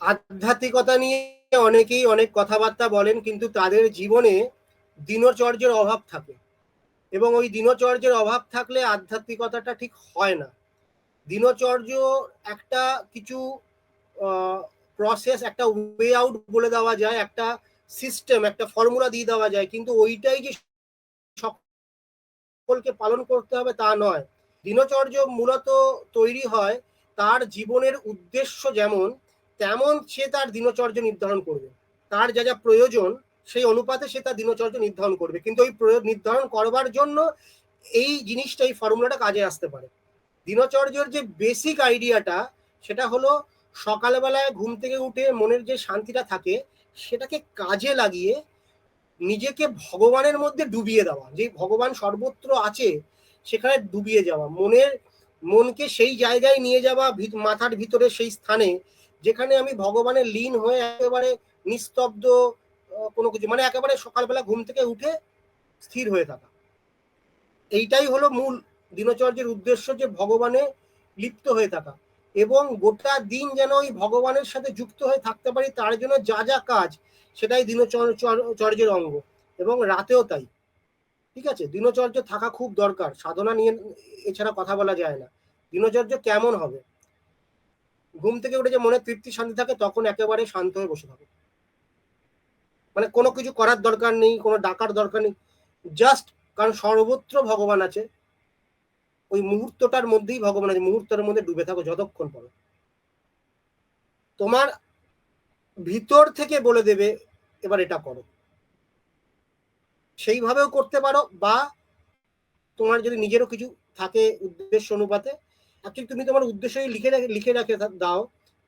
আধ্যাত্মিকতা নিয়ে অনেকেই অনেক কথাবার্তা বলেন, কিন্তু তাদের জীবনে দিনচর্যের অভাব থাকে। এবং ওই দিনচর্যের অভাব থাকলে আধ্যাত্মিকতাটা ঠিক হয় না। দিনচর্য একটা কিছু প্রসেস একটা ওয়ে আউট বলে দেওয়া যায়, একটা সিস্টেম একটা ফর্মুলা দিয়ে দেওয়া যায়, কিন্তু ওইটাই যে সকলকে পালন করতে হবে তা নয়। দিনচর্য মূলত তৈরি হয় তার জীবনের উদ্দেশ্য যেমন, তেমন সে তার দিনচর্য নির্ধারণ করবে। তার যা যা প্রয়োজন, সেই অনুপাতে সে তার দিনচর্য নির্ধারণ করবে। কিন্তু ওই নির্ধারণ করবার জন্য এই জিনিসটা, এই ফর্মুলাটা কাজে আসতে পারে। দিনচর্যের যে বেসিক আইডিয়াটা সেটা হলো সকালবেলায় ঘুম থেকে উঠে মনের যে শান্তিটা থাকে, সেটাকে কাজে লাগিয়ে নিজেকে ভগবানের মধ্যে ডুবিয়ে দেওয়া যে ভগবান সর্বত্র আছে, সেখানে ডুবিয়ে যাওয়া, মনের, মনকে সেই জায়গায় নিয়ে যাওয়া মাথার ভিতরে সেই স্থানে, যেখানে আমি ভগবানের লীন হয়ে একেবারে নিস্তব্ধ কোনো কিছু মানে একেবারে সকালবেলা ঘুম থেকে উঠে স্থির হয়ে থাকা। এইটাই হলো মূল দিনচর্যের উদ্দেশ্য, যে ভগবানে লিপ্ত হয়ে থাকা। এবং গোটা দিন যেন ওই ভগবানের সাথে যুক্ত হয়ে থাকতে পারি, তার জন্য যা যা কাজ, সেটাই দিনচর্যের অঙ্গ। এবং রাতেও তাই। ঠিক আছে? দিনচর্য থাকা খুব দরকার। সাধনা নিয়ে এছাড়া কথা বলা যায় না। দিনচর্য কেমন হবে? ঘুম থেকে উঠে যে মনে তৃপ্তি শান্তি থাকে, তখন একেবারে শান্ত হয়ে বসে থাকে। মানে কোনো কিছু করার দরকার নেই, কোনো ডাকার দরকার নেই। জাস্ট কারণ সর্বত্র ভগবান আছে ওই মুহূর্তটার মধ্যেই ভগবান আছে, মুহূর্তের মধ্যে ডুবে থাকো যতক্ষণ পরে। তোমার ভিতর থেকে বলে দেবে, এবার এটা করো। সেইভাবেও করতে পারো, বা তোমার যদি নিজেরও কিছু থাকে উদ্দেশ্য অনুপাতে অ্যাকচুয়ালি তুমি তোমার উদ্দেশ্যই লিখে লিখে রাখে দাও,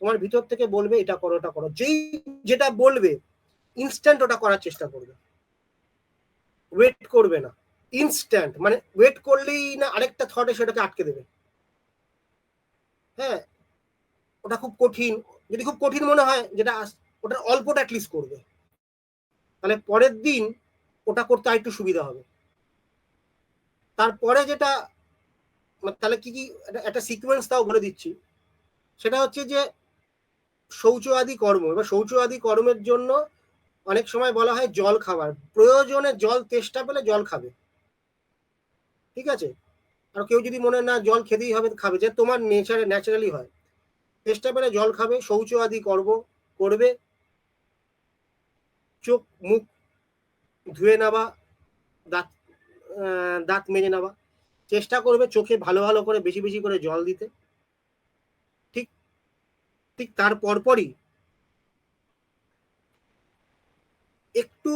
তোমার ভিতর থেকে বলবে, এটা করো, ওটা করো। যেই যেটা বলবে ইনস্ট্যান্ট ওটা করার চেষ্টা করবে। ওয়েট করবে না। ইনস্ট্যান্ট মানে ওয়েট করলেই না আরেকটা থটে সেটাকে আটকে দেবে। হ্যাঁ ওটা খুব কঠিন, যদি খুব কঠিন মনে হয় যেটা ওটা অল্পটা অ্যাটলিস্ট করবে। তাহলে পরের দিন ওটা করতে আরেকটু সুবিধা হবে। তারপরে যেটা তাহলে কি কি, একটা সিকোয়েন্স তাও বলে দিচ্ছি। সেটা হচ্ছে যে শৌচ আদি কর্ম, এবার শৌচ আদি কর্মের জন্য অনেক সময় বলা হয় জল খাবার। প্রয়োজনে জল, তেষ্টা পেলে জল খাবে। ঠিক আছে? আর কেউ যদি মনে না, জল খেতেই হবে, খাবে। যে তোমার নেচারে ন্যাচারালি হয়। চেষ্টা পেলে জল খাবে শৌচ আদি করব, করবে। চোখ, মুখ ধুয়ে নেওয়া, দাঁত দাঁত মেজে নেওয়া। চেষ্টা করবে চোখে ভালো ভালো করে, বেশি বেশি করে জল দিতে। ঠিক ঠিক তার পরপরই একটু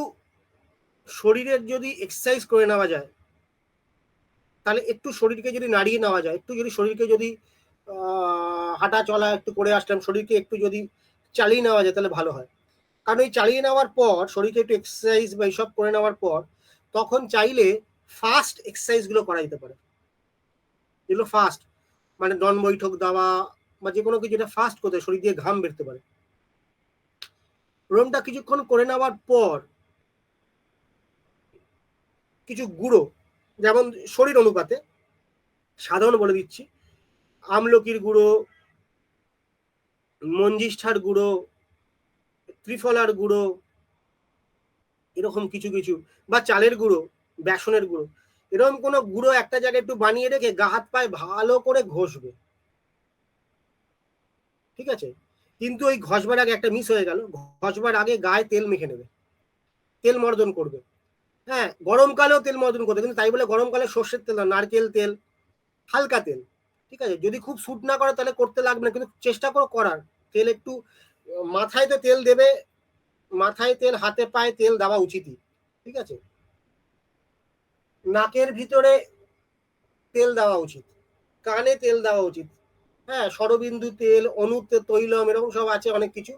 শরীরের যদি এক্সারসাইজ করে নেওয়া যায় তাহলে একটু শরীরকে যদি নাড়িয়ে নেওয়া যায়, একটু যদি শরীরকে যদি হাঁটা চলা একটু করে আসলাম, শরীরকে একটু যদি চালিয়ে নেওয়া যায় তাহলে ভালো হয়। কারণ এই চালিয়ে নেওয়ার পর, শরীরকে একটু এক্সারসাইজ বা এইসব করে নেওয়ার পর, তখন চাইলে ফাস্ট এক্সারসাইজগুলো করা যেতে পারে। যেগুলো ফাস্ট মানে ডন বৈঠক দেওয়া বা যে কোনো কিছু এটা ফাস্ট করতে শরীর দিয়ে ঘাম বেরতে পারে। রোমটা কিছুক্ষণ করে নেওয়ার পর, কিছু গুঁড়ো যেমন শরীর অনুপাতে সাধারণ বলে দিচ্ছি। আমলকির গুঁড়ো, মঞ্জিষ্ঠার গুঁড়ো, ত্রিফলার গুঁড়ো, এরকম কিছু কিছু, বা চালের গুঁড়ো, বেসনের গুঁড়ো। এরকম কোনো গুঁড়ো একটা জায়গায় একটু বানিয়ে রেখে গা হাত পায়ে ভালো করে ঘষবে। ঠিক আছে? কিন্তু ওই ঘষবার আগে একটা মিস হয়ে গেল। ঘষবার আগে গায়ে তেল মেখে নেবে। তেল মর্দন করবে। হ্যাঁ গরমকালেও তেল মর্দন করবে কিন্তু তাই বলে গরমকালে সর্ষের তেল না, নারকেল তেল, হালকা তেল, ঠিক আছে? যদি খুব স্যুট না করে তাহলে করতে লাগবে না, কিন্তু চেষ্টা করো করার। তেল একটু মাথায় তো তেল দেবে, মাথায় তেল, হাতে পায়ে তেল দেওয়া উচিতই, ঠিক আছে? নাকের ভিতরে তেল দেওয়া উচিত, কানে তেল দেওয়া উচিত হ্যাঁ? সরবিন্দু তেল অনু তৈলম, এরকম সব আছে অনেক কিছু,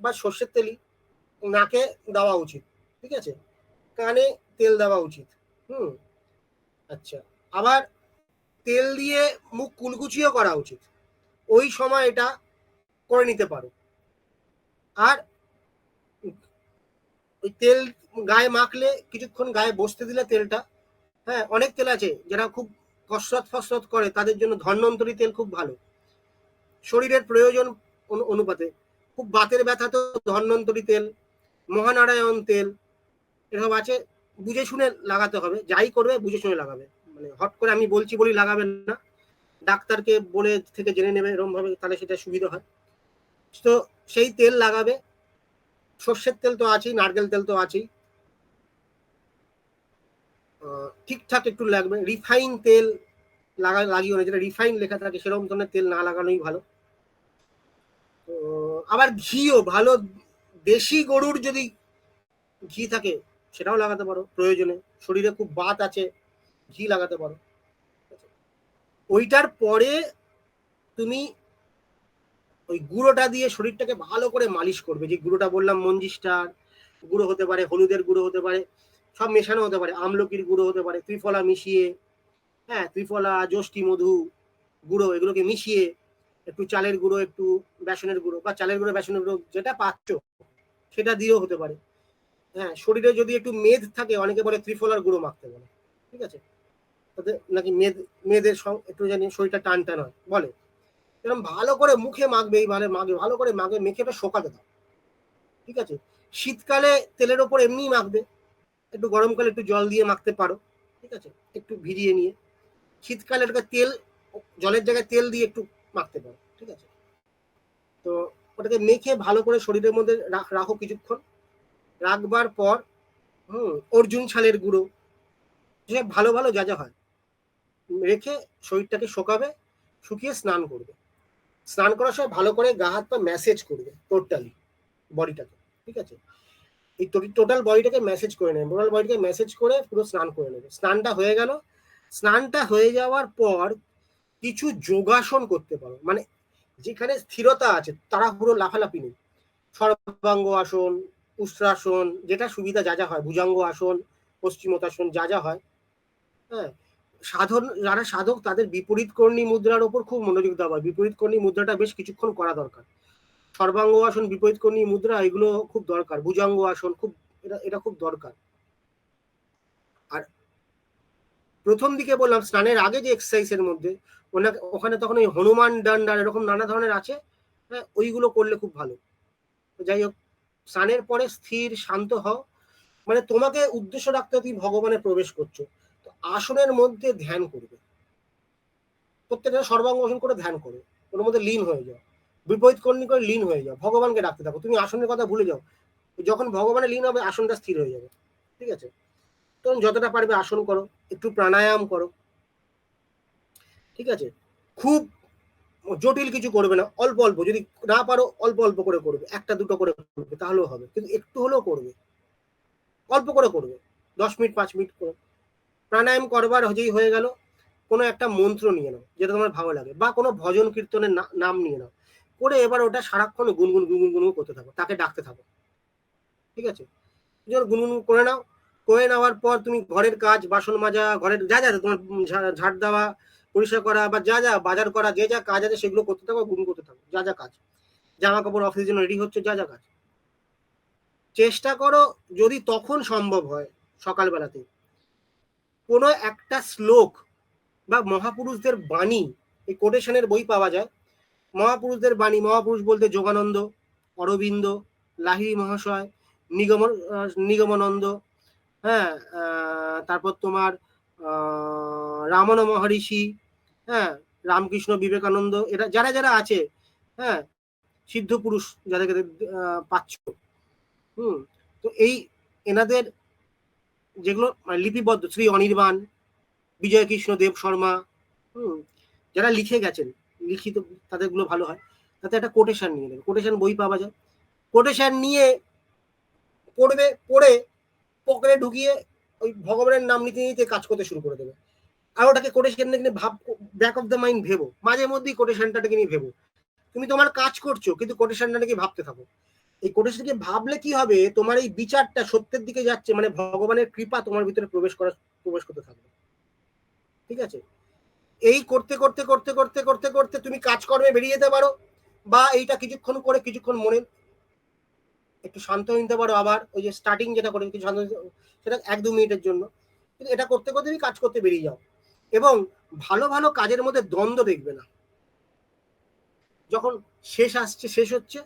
বা সর্ষের তেলই, নাকে দেওয়া উচিত, ঠিক আছে? কানে তেল দেওয়া উচিত। হুম আচ্ছা। আবার তেল দিয়ে মুখ কুলকুচিও করা উচিত। ওই সময় এটা করে নিতে পারো। আর ওই তেল গায়ে মাখলে কিছুক্ষণ গায়ে বসতে দিলে তেলটা হ্যাঁ অনেক তেল আছে যারা খুব কসরত ফসরত করে, তাদের জন্য ধন্বন্তরী তেল খুব ভালো। শরীরের প্রয়োজন অনু- অনুপাতে। খুব বাতের ব্যথা তো ধন্বন্তরী তেল, মহানারায়ণ তেল এসব আছে, বুঝে শুনে লাগাতে হবে, যাই করবে বুঝে শুনে লাগাবে। মানে হট করে আমি বলছি বলি লাগাবেন না। ডাক্তারকে বলে থেকে জেনে নেবে এরকম ভাবে তাহলে সেটা সুবিধা হয়। তো সেই তেল লাগাবে। সর্ষের তেল তো আছেই, নারকেল তেল তো আছেই। ঠিকঠাক একটু লাগবে। রিফাইন তেল লাগা, লাগিও না, যেটা রিফাইন লেখা থাকে, সেরকম ধরনের তেল না লাগানোই ভালো। আবার ঘিও, ভালো দেশি গরুর যদি ঘি থাকে সেটাও লাগাতে পারো, প্রয়োজনে। শরীরে খুব বাত আছে, ঘি লাগাতে পারো। ওইটার পরে তুমি ওই গুঁড়োটা দিয়ে শরীরটাকে ভালো করে মালিশ করবে। যে গুঁড়োটা বললাম মঞ্জিস্টার গুঁড়ো হতে পারে, হলুদের গুঁড়ো হতে পারে, সব মেশানো হতে পারে। আমলকির গুঁড়ো হতে পারে, ত্রিফলা মিশিয়ে হ্যাঁ ত্রিফলা যষ্টি মধু গুঁড়ো এগুলোকে মিশিয়ে একটু চালের গুঁড়ো, একটু বেসনের গুঁড়ো বা চালের গুঁড়ো, বেসনের গুঁড়ো যেটা পাচ্ছ, সেটা দিয়েও হতে পারে। হ্যাঁ শরীরে যদি একটু মেদ থাকে, অনেকে বলে ত্রিফলার গুঁড়ো মাখতে বলে। ঠিক আছে? তাতে নাকি মেদ মেয়েদের একটু জানি শরীরটা টান টান হয়, বলে। এরকম ভালো করে মুখে মাখবে এই মানে মাখবে, ভালো করে মাখবে, মেখে এটা শোকাতে দাও। ঠিক আছে? শীতকালে তেলের ওপর এমনিই মাখবে। একটু গরমকালে একটু জল দিয়ে মাখতে পারো। ঠিক আছে? একটু ভিজিয়ে নিয়ে। শীতকালে এটাকে তেল, জলের জায়গায় তেল দিয়ে একটু মাখতে পারো। ঠিক আছে? তো ওটাকে মেখে ভালো করে শরীরের মধ্যে রাখো কিছুক্ষণ। রাখবার পর, হুম, অর্জুন ছালের গুঁড়ো, যে ভালো ভালো যা যা হয়, রেখে শরীরটাকে শোকাবে, শুকিয়ে স্নান করবে। স্নান করার সময় ভালো করে গা হাত পা ম্যাসেজ করবে টোটালি বডিটাকে, ঠিক আছে? এই টোটাল বডিটাকে ম্যাসেজ করে নেবে, টোটাল বডিটাকে ম্যাসেজ করে পুরো স্নান করে নেবে। স্নানটা হয়ে গেল। স্নানটা হয়ে যাওয়ার পর কিছু যোগাসন করতে পারো। মানে যেখানে স্থিরতা আছে তারা পুরো লাফালাফি নেই। সর্বাঙ্গ আসন উষ্ট্রাসন, যেটা সুবিধা যা যা হয়, ভুজাঙ্গ আসন পশ্চিমতাসন যা যা হয় হ্যাঁ? সাধন, যারা সাধক তাদের বিপরীত কর্ণী মুদ্রার ওপর খুব মনোযোগ দেওয়া হয়। বিপরীত কর্ণী মুদ্রাটা বেশ কিছুক্ষণ করা দরকার। সর্বাঙ্গ আসন, বিপরীত কর্ণী মুদ্রা, এগুলো খুব দরকার। ভুজাঙ্গ আসন খুব, এটা এটা খুব দরকার। আর প্রথম দিকে বললাম, স্নানের আগে যে এক্সারসাইজের মধ্যে, ওনাকে, ওখানে তখন ওই হনুমান ডান্ডার এরকম নানা ধরনের আছে হ্যাঁ? ওইগুলো করলে খুব ভালো। যাই হোক স্নানের পরে স্থির, শান্ত হও। মানে তোমাকে উদ্দেশ্য রাখতে তুমি ভগবানে প্রবেশ করছ। তো আসনের মধ্যে ধ্যান করবে। প্রত্যেকটা সর্বাঙ্গ আসন করে ধ্যান করো। ওর মধ্যে লীন হয়ে যাও। বিপরীত কর্ণী করে লীন হয়ে যাও। ভগবানকে ডাকতে থাকো। তুমি আসনের কথা ভুলে যাও। যখন ভগবানে লীন হবে, আসনটা স্থির হয়ে যাবে। ঠিক আছে? তখন যতটা পারবে আসন করো। একটু প্রাণায়াম করো। ঠিক আছে? খুব জটিল কিছু করবে না, অল্প অল্প, যদি না পারো অল্প অল্প করে করবে, একটা দুটো করে করবে, তাহলেও হবে, কিন্তু একটু হলেও করবে। অল্প করে করবে, দশ মিনিট, পাঁচ মিনিট করে। প্রাণায়াম করবার যেই হয়ে গেল, কোনো একটা মন্ত্র নিয়ে নাও, যেটা তোমার ভালো লাগে, বা কোনো ভজন কীর্তনের নাম নিয়ে নাও। করে এবার ওটা সারাক্ষণ গুনগুন গুনগুন গুনগুন করতে থাকো, তাকে ডাকতে থাকো। ঠিক আছে? যখন গুনগুন করে নাও, করে নেওয়ার পর তুমি ঘরের কাজ, বাসন মাজা, ঘরের যা যা তোমার ঝাড় দেওয়া পরিষ্কার করা বা যা যা বাজার করা, যে যা কাজ আছে সেগুলো করতে থাকো গুন করতে থাকো, যা যা কাজ। জামা কাপড় অফিসের জন্য রেডি হচ্ছে যা যা কাজ। চেষ্টা করো যদি তখন সম্ভব হয় সকালবেলাতে। কোনো একটা শ্লোক বা মহাপুরুষদের বাণী, এই কোটেশনের বই পাওয়া যায়। মহাপুরুষদের বাণী, মহাপুরুষ বলতে যোগানন্দ, অরবিন্দ, লাহিড়ী মহাশয় নিগম নিগমানন্দ হ্যাঁ তারপর তোমার রামন মহর্ষি হ্যাঁ রামকৃষ্ণ, বিবেকানন্দ, এরা যারা যারা আছে হ্যাঁ সিদ্ধ পুরুষ যাদেরকে পাচ্ছ, হুম, তো এই এনাদের যেগুলো মানে লিপিবদ্ধ, শ্রী অনির্বাণ বিজয় কৃষ্ণ দেব শর্মা, হুম, যারা লিখে গেছেন, লিখিত, তাদেরগুলো ভালো হয়, তাতে একটা কোটেশন নিয়ে নেবে কোটেশন বই পাওয়া যায় কোটেশন নিয়ে পড়বে, পড়ে পকেটে ঢুকিয়ে ওই ভগবানের নাম নিতে নিতে কাজ করতে শুরু করে দেবে। আর ওটাকে কোটেশন নিয়ে ভাব ব্যাক অফ দ্য মাইন্ড ভেবো। মাঝে মধ্যেই কোটেশনটাকে নিয়ে ভেবো। তুমি তোমার কাজ করছ, কিন্তু কোটেশনটা নাকি ভাবতে থাকো। এই কোটেশনকে ভাবলে কি হবে? তোমার এই বিচারটা সত্যের দিকে যাচ্ছে মানে ভগবানের কৃপা তোমার ভিতরে প্রবেশ করা, প্রবেশ করতে থাকবে। ঠিক আছে? এই করতে করতে করতে করতে করতে করতে তুমি কাজকর্মে বেরিয়ে যেতে পারো, বা এইটা কিছুক্ষণ করে কিছুক্ষণ মনে একটু শান্ত নিতে পারো আবার, ওই যে স্টার্টিং যেটা করে কিছু শান্ত সেটা এক দু মিনিটের জন্য। কিন্তু এটা করতে করতে তুমি কাজ করতে বেরিয়ে যাও। এবং ভালো ভালো কাজের মধ্যে দ্বন্দ্ব দেখবে না। যখন শেষ আসছে, শেষ হচ্ছে,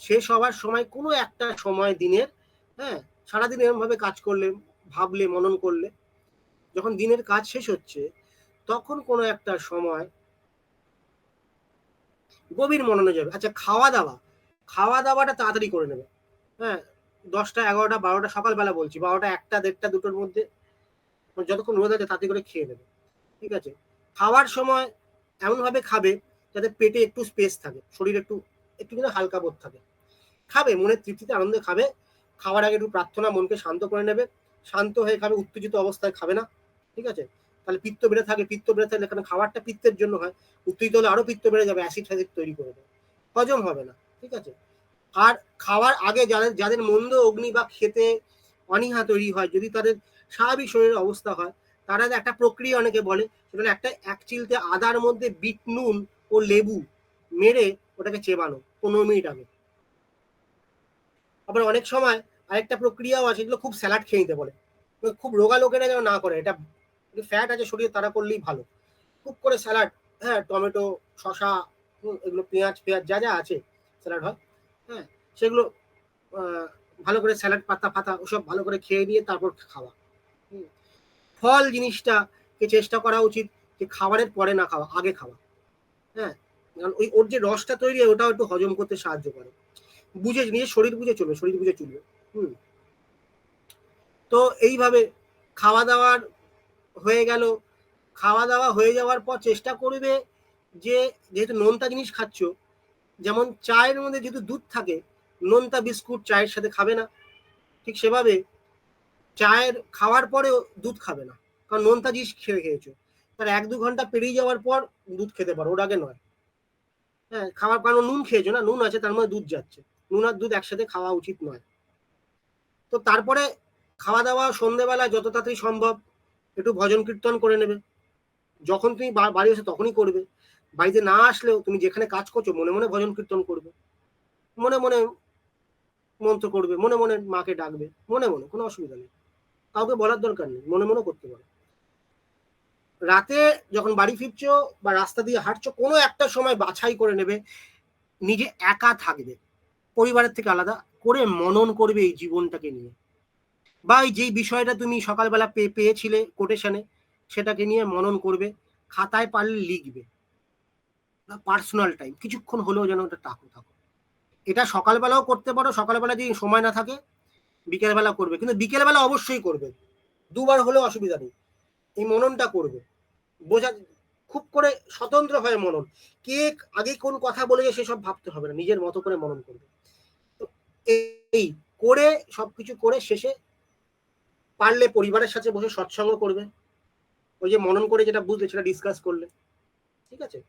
শেষ হওয়ার সময় কোনো একটা সময় দিনের হ্যাঁ সারাদিন এরমভাবে কাজ করলে, ভাবলে, মনন করলে, যখন দিনের কাজ শেষ হচ্ছে, তখন কোনো একটা সময় গভীর মননে যাবে। আচ্ছা খাওয়া দাওয়া খাওয়া দাওয়াটা তাড়াতাড়ি করে নেবে। হ্যাঁ দশটা, এগারোটা, বারোটা, সকালবেলা বলছি, বারোটা, একটা, দেড়টা, দুটোর মধ্যে, যতক্ষণ রোদ আছে তাতে করে খেয়ে নেবে। ঠিক আছে? খাওয়ার সময় এমনভাবে খাবে যাতে পেটে একটু স্পেস থাকে, শরীর একটু একটু কিন্তু হালকা বোধ থাকে। খাবে, মনের তৃপ্তিতে আনন্দে খাবে, খাওয়ার আগে একটু প্রার্থনা, মনকে শান্ত করে নেবে, শান্ত হয়ে খাবে, উত্তেজিত অবস্থায় খাবে না, ঠিক আছে? তাহলে পিত্ত বেড়ে থাকে, পিত্ত বেড়ে থাকলে কারণ খাবারটা পিত্তের জন্য হয়, উত্তেজিত হলে আরও পিত্ত বেড়ে যাবে অ্যাসিড ফ্যাসিড তৈরি করে দেবে। হজম হবে না, ঠিক আছে? আর খাওয়ার আগে যাদের যাদের মন্দ অগ্নি বা খেতে অনীহা তৈরি হয়, যদি তাদের স্বাভাবিক শরীরের অবস্থা হয় তারা একটা প্রক্রিয়া অনেকে বলে, সেটা একটা এক চিলতে আদার মধ্যে বিট নুন ও লেবু মেরে ওটাকে চেবানো পনেরো মিনিট আগে। আবার অনেক সময় আরেকটা প্রক্রিয়াও আছে যেগুলো খুব স্যালাড খেয়ে নিতে বলে। খুব রোগা লোকেরা যেন না করে, এটা ফ্যাট আছে শরীরে, তারা করলেই ভালো। খুব করে স্যালাড হ্যাঁ টমেটো শশা এগুলো পেঁয়াজ পেঁয়াজ যা যা আছে স্যালাড হয় হ্যাঁ সেগুলো ভালো করে স্যালাড, পাতা, ফাতা, ওসব ভালো করে খেয়ে নিয়ে তারপর খাওয়া। ফল জিনিসটাকে চেষ্টা করা উচিত যে খাবারের পরে না খাওয়া, আগে খাওয়া। হ্যাঁ? কারণ ওই, ওর যে রসটা তৈরি হয়, ওটাও একটু হজম করতে সাহায্য করে। বুঝে, নিজের শরীর বুঝে চলবে, শরীর বুঝে চলবে। হুম? তো এইভাবে খাওয়া দাওয়ার হয়ে গেল। খাওয়া দাওয়া হয়ে যাওয়ার পর চেষ্টা করবে যে, যেহেতু নোনতা জিনিস খাচ্ছ, যেমন চায়ের মধ্যে যেহেতু দুধ থাকে, নোনতা বিস্কুট চায়ের সাথে খাবে না। ঠিক সেভাবে চায়ের খাওয়ার পরেও দুধ খাবে না। কারণ নোনতা জিনিস খেয়ে খেয়েছো। তার এক দু ঘণ্টা পেরিয়ে যাওয়ার পর দুধ খেতে পারো, ওর আগে নয়। হ্যাঁ খাওয়ার কারণ নুন খেয়েছো না, নুন আছে, তার মধ্যে দুধ যাচ্ছে। নুন আর দুধ একসাথে খাওয়া উচিত নয়। তো তারপরে খাওয়া দাওয়া সন্ধেবেলা যত তাড়াতাড়ি সম্ভব, একটু ভজন কীর্তন করে নেবে। যখন তুমি বাড়ি আসে তখনই করবে। বাড়িতে না আসলেও তুমি যেখানে কাজ করছ, মনে মনে ভজন কীর্তন করবে। মনে মনে মন্ত্র করবে, মনে মনে মাকে ডাকবে, মনে মনে, কোনো অসুবিধা নেই। কাউকে বলার দরকার নেই, মনে মনে করতে পারো। রাতে যখন বাড়ি ফিরছো বা রাস্তা দিয়ে হাঁটছো, কোনো একটা সময় বাছাই করে নেবে, নিজে একা থাকবে। পরিবারের থেকে আলাদা করে মনন করবে এই জীবনটাকে নিয়ে। বা এই যেই বিষয়টা তুমি সকালবেলা পেয়ে পেয়েছিলে কোটেশনে সেটাকে নিয়ে মনন করবে, খাতায় পারলে লিখবে। পার্সোনাল টাইম কিছুক্ষণ হলেও যেন ওটা টাকো থাকো এটা সকালবেলাও করতে পারো, সকালবেলা যদি সময় না থাকে বিকেলবেলা করবে, কিন্তু বিকেলবেলা অবশ্যই করবে। দুবার হলেও অসুবিধা নেই। এই মননটা করবে। বোঝা খুব করে স্বতন্ত্র হয় মনন। কে আগে কোন কথা বলে সেসব ভাবতে হবে না, নিজের মতো করে মনন করবে। এই করে সবকিছু করে শেষে পারলে পরিবারের সাথে বসে সৎসঙ্গ করবে। ওই যে মনন করে যেটা বুঝলে সেটা ডিসকাস করলে। ঠিক আছে?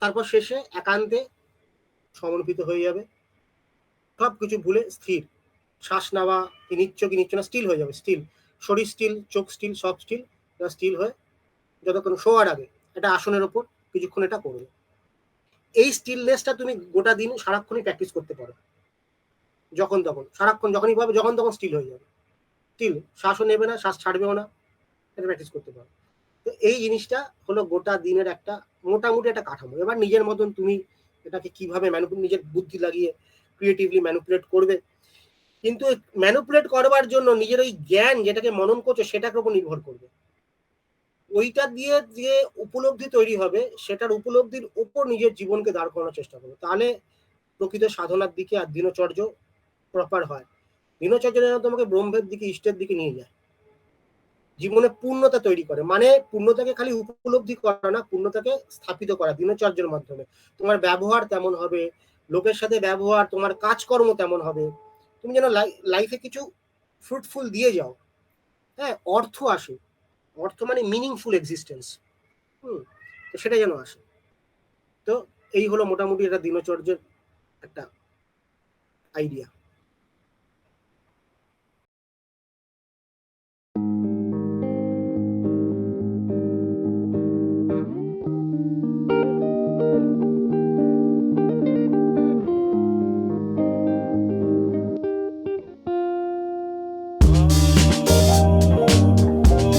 তারপর শেষে একান্তে সমর্পিত হয়ে যাবে। সব কিছু ভুলে স্থির। শ্বাস নেওয়া, কি নিচ্ছ কি নিচ্ছ না স্টিল হয়ে যাবে স্টিল শরীর স্টিল চোখ স্টিল সব স্টিল স্টিল হয়ে যতক্ষণ শোয়ার আগে এটা আসনের ওপর কিছুক্ষণ এটা করবে। এই স্টিলনেসটা তুমি গোটা দিন সারাক্ষণই প্র্যাকটিস করতে পারো। যখন তখন, সারাক্ষণ যখনই পাবে, যখন তখন স্টিল হয়ে যাবে। স্টিল শ্বাসও নেবে না, শ্বাস ছাড়বেও না, এটা প্র্যাকটিস করতে পারো। তো এই জিনিসটা হলো গোটা দিনের একটা মোটামুটি একটা কাঠামো। এবার নিজের মতন তুমি এটাকে কীভাবে নিজের বুদ্ধি লাগিয়ে ক্রিয়েটিভলি ম্যানুপুলেট করবে। কিন্তু ম্যানুপুলেট করবার জন্য নিজের ওই জ্ঞান যেটাকে মনন করছ, সেটার উপর নির্ভর করবে। ওইটা দিয়ে যে উপলব্ধি তৈরি হবে, সেটার উপলব্ধির উপর নিজের জীবনকে দাঁড় করানোর চেষ্টা করবে। তাহলে প্রকৃত সাধনার দিকে আর দিনচর্য প্রপার হয়। দিনচর্য যেন তোমাকে ব্রহ্মের দিকে, ইষ্টের দিকে নিয়ে যায়। জীবনে পূর্ণতা তৈরি করে। মানে পূর্ণতাকে খালি উপলব্ধি করা না, পূর্ণতাকে স্থাপিত করা দিনচর্যের মাধ্যমে। তোমার ব্যবহার তেমন হবে লোকের সাথে ব্যবহার, তোমার কাজকর্ম তেমন হবে? তুমি যেন লাইফে কিছু ফ্রুটফুল দিয়ে যাও। হ্যাঁ অর্থ আসে। অর্থ মানে মিনিংফুল এক্সিস্টেন্স হুম, তো সেটা যেন আসে। তো এই হলো মোটামুটি একটা দিনচর্যের একটা আইডিয়া